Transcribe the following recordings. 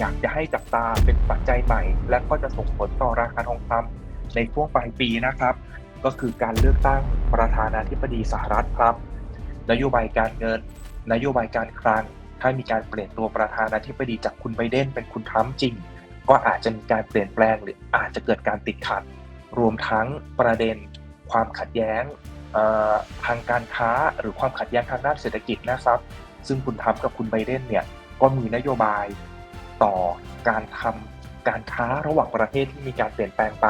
อยากจะให้จับตาเป็นปัจจัยใหม่ และก็จะส่งผลต่อราคาทองคำในช่วงปลายปีนะครับ ก็คือการเลือกตั้งประธานาธิบดีสหรัฐครับ นโยบายการเงิน นโยบายการคลัง ถ้ามีการเปลี่ยนตัวประธานาธิบดีจากคุณไบเดนเป็นคุณทรัมป์จริง ก็อาจจะมีการเปลี่ยนแปลงหรืออาจจะเกิดการติดขัด รวมทั้งประเด็นความขัดแย้งทางการค้าหรือความขัดแย้งทางด้านเศรษฐกิจนะครับ ซึ่งคุณทรัมป์กับคุณไบเดนเนี่ยก็มีนโยบาย ต่อการทำการค้าระหว่างประเทศที่มีการเปลี่ยนแปลงไป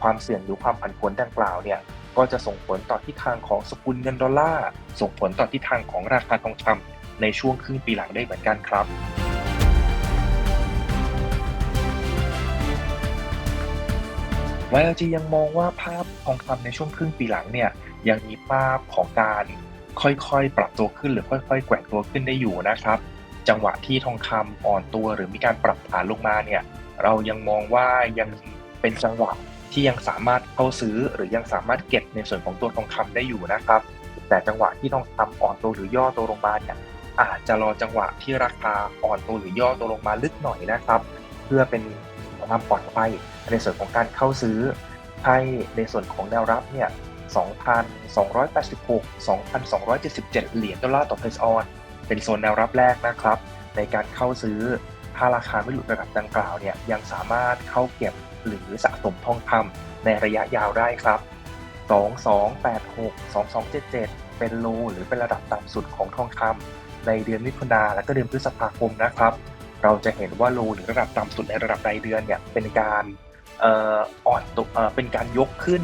ความเสี่ยงหรือความผันผวนดังกล่าวเนี่ยก็จะส่งผลต่อทิศทางของสกุลเงินดอลลาร์ส่งผลต่อทิศทางของราคาทองคำในช่วงครึ่งปีหลังได้เหมือนกันครับ YLG ยังมองว่าภาพทองคำในช่วงครึ่งปีหลังเนี่ยยังมีภาพของการค่อยๆ ปรับตัวขึ้นหรือค่อย ๆ แกว่งตัวขึ้นได้อยู่นะครับ จังหวะที่ทองคำอ่อนตัวหรือมีการปรับฐานลงมาเนี่ยเรายังมองว่ายังเป็นจังหวะที่ยังสามารถเข้าซื้อหรือยังสามารถเก็บในส่วนของตัวทองคำได้อยู่นะครับ แต่จังหวะที่ทองคำอ่อนตัวหรือย่อตัวลงมาเนี่ยอาจจะรอจังหวะที่ราคาอ่อนตัวหรือย่อตัวลงมาลึกหน่อยนะครับ เพื่อเป็นความปลอดภัยในส่วนของการเข้าซื้อให้ในส่วนของแนวรับเนี่ย2,286 2,277 เหรียญดอลลาร์ต่อเพซออน เป็นโซนแนวรับแรกนะครับ ในการเข้าซื้อถ้าราคาไม่หลุดระดับดังกล่าวเนี่ยยังสามารถเข้าเก็บหรือสะสมทองคำในระยะยาวได้ครับ 2286 2277 เป็นโลหรือเป็นระดับต่ำสุดของทองคำในเดือนมิถุนาและก็เดือนพฤษภาคมนะครับ เราจะเห็นว่าโลหรือระดับต่ำสุดในระดับรายเดือนเนี่ยเป็นการอ่อนตัวเอ่อเป็นการยกขึ้น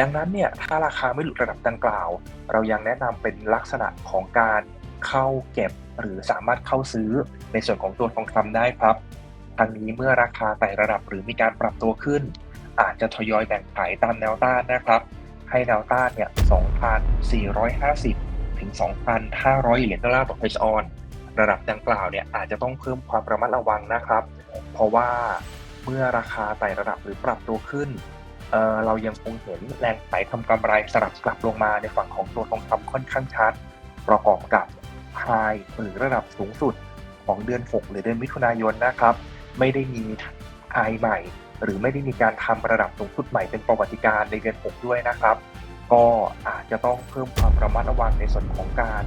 ดังนั้นเนี่ยถ้าราคาไม่หลุดระดับดังกล่าว เรายังแนะนำเป็นลักษณะของการ เข้าเก็บหรือสามารถเข้าซื้อในส่วนของตัวทองคำได้ครับทางนี้เมื่อราคาไต่ระดับหรือมีการปรับตัวขึ้น อาจจะทยอยแบ่งขายตามแนวต้านนะครับ ให้แนวต้านเนี่ย 2,450 ถึง 2,500 เหรียญดอลลาร์ต่อเพชออน ระดับดังกล่าวเนี่ยอาจจะต้องเพิ่มความระมัดระวังนะครับ เพราะว่าเมื่อราคาไต่ระดับหรือปรับตัวขึ้นเเรายังคงเห็นแรงขายทำกำไรสลับกลับลงมาในฝั่งของตัวทองคำค่อนข้างชัด ประกอบกับ ไฮหรือระดับสูงสุดของเดือน 6 หรือเดือนมิถุนายนนะครับ ไม่ได้มีไฮใหม่ หรือไม่ได้มีการทำระดับสูงสุดใหม่เป็นประวัติการในเดือน 6 ด้วยนะครับ ก็อาจจะต้องเพิ่มความระมัดระวังในส่วนของการ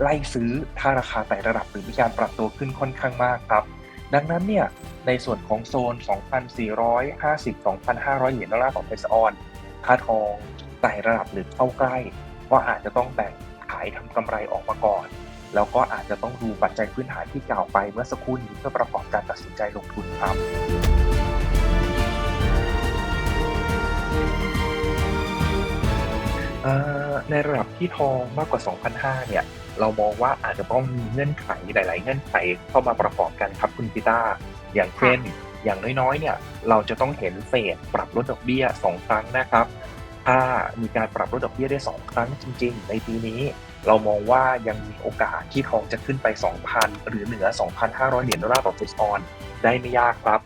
ไล่ซื้อถ้าราคาไต่ระดับหรือมีการปรับตัวขึ้นค่อนข้างมากครับ ดังนั้นเนี่ยในส่วนของโซน 2,450-2,500 เหรียญดอลลาร์ต่อเพซออนถ้าทองไต่ระดับหรือเข้าใกล้ ก็อาจจะต้องแบ่งายทำกำไรออกมาก่อน แล้วก็อาจจะต้องดูปัจจัยพื้นฐานที่กล่าวไปเมื่อสักครู่นี้เพื่อประกอบการตัดสินใจลงทุนครับเอ่อในระดับที่ทองมากกว่า 2,500 เนี่ย เรามองว่าอาจจะต้องมีเงื่อนไขหลาย ๆ เงื่อนไขเข้ามาประกอบกันครับคุณพิต้า อย่างเช่น อย่างน้อย ๆ เนี่ย เราจะต้องเห็นเฟดปรับลดดอกเบี้ย 2 ครั้งนะครับ ถ้ามีการปรับลดดอกเบี้ยได้ 2 ครั้งจริง ๆ ในปีนี้ เรามองว่ายังมีโอกาสที่ทองจะขึ้นไป 2,000 หรือเหนือ 2,500 เหรียญดอลลาร์ต่อฟุตออน ได้ไม่ยากครับ